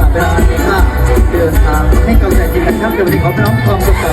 ลับเวลาในภาเดินทางให้กำลังใจกันครับเดี๋ยววันนี้ขอน้องทองกับ